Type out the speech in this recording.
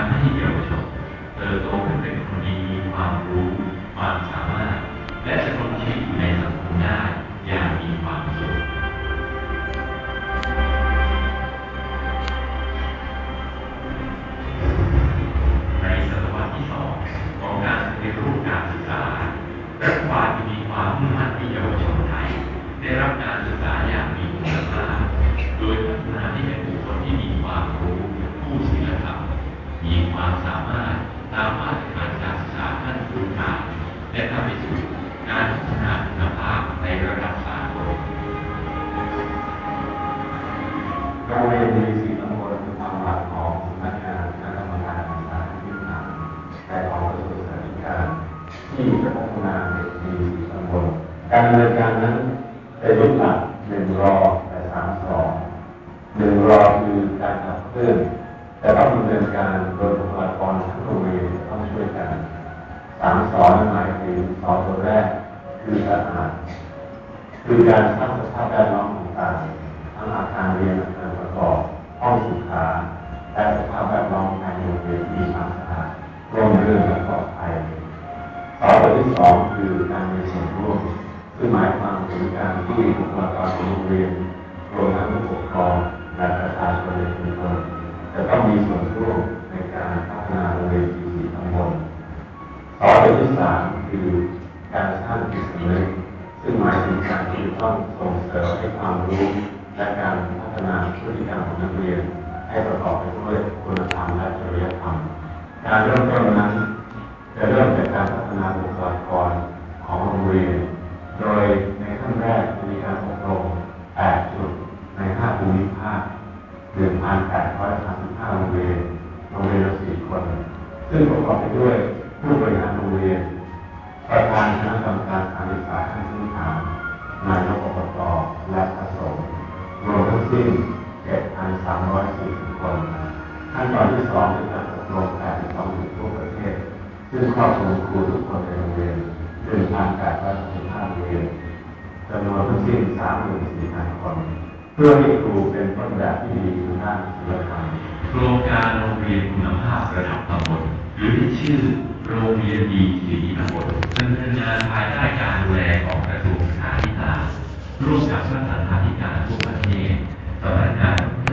การให้เยาวชนเติบโตขึ้นเป็นคนดีมีความรู้ความสามารถ และจะคงชีวิตอยู่ในสังคมได้อย่างมีความสุขในศตวรรษที่สองของการเรีนรู้การศึกษารัฐบาลมีความมุ่งมั่นที่เยาวชนไทยได้รับการ นาเด็กดีตำบลการดำเนินการนั้นเป็นรูปหลักหนึ่งรอและสามสองหนึ่งรอคือการขับเคลื่อนแต่ต้องดำเนินการโดยบุคลากรทั้งโรงเรียนต้องช่วยกันสามสอนหมายถึงสอนตัวแรกคือสะอาดคือการสร้างสภาพแวดล้อมต่างๆทั้งอาคารเรียน สองคือการมีส่วนร่วมซึ่งหมายความถึงการที่บุคลากรของโรงเรียนรวมทั้งผู้ปกครองและประชาชนในชุมชนจะต้องมีส่วนร่วมในการพัฒนาโรงเรียนที่สี่ตำบลสอนตัวที่สามคือการสร้างจิตสำนึกซึ่งหมายถึงการที่ต้องส่งเสริมให้ความรู้และการพัฒนาพฤติกรรมของนักเรียน ให้ประกอบไปด้วยคุณธรรมและจริยธรรม การเริ่มต้นนั้นจะเริ่มจากการพัฒนาบุคลากรของโรงเรียน โดยในขั้นแร การอบรม8จุดใน5ภูมิภาค1,835โรงเรียนโรงเรียนละ4คน ซึ่งประกอบไปด้วยผู้บริหารโรงเรียน ประธานคณะกรรมการการศึกษาขั้นพื้นฐานนายกอบตและผสมรวมทั้งสิ้น 7,340 คน ขั้นตอนที่สองคือการอบรม82จุดทั่วประเทศ ซึ่งครอบคลุมครูทุกคนในโรงเรียน1,835โรงเรียน จำนวนทั้งสิ้นสี่พันคน เพื่อให้ครูเป็นต้นแบบที่ดีทางด้านศิลธรรมโครงการโรงเรียนคุณภาพระดับตำบลหรือที่ชื่อโรงเรียนดีสีตำบลดำเนินงานภายใต้การดูแลของกระทรวงศึกษาธิการร่วมกับมาตรฐาน